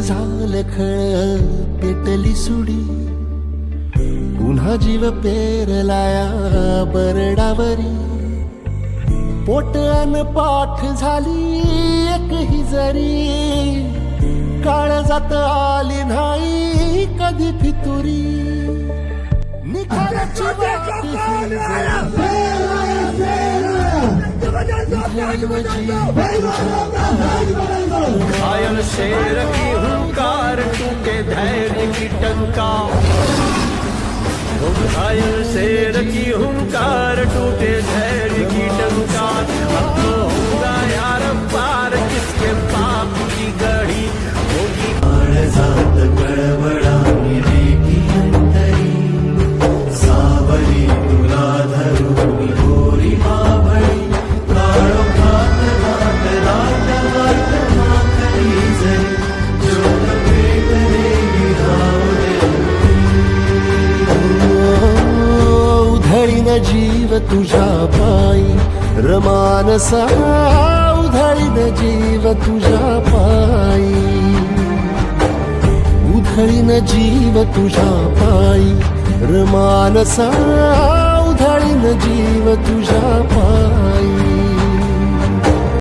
नखळ पेटली सुडी। पुन्हा जीव पेरलाया बरडावरी पोट अन पाठ झाली एक ही जरी। काळ जात आली नाही कधी फितुरी। वाट ही शेर की हुंकार टूटे धैर्य की टंका। घायल शेर की हुंकार न जीव तुझ्या पायी रमानसा उधळीन जीव तुझ्या पायी उधळीन जीव तुझ्या पायी रमानसा उधळीन जीव तुझ्या पायी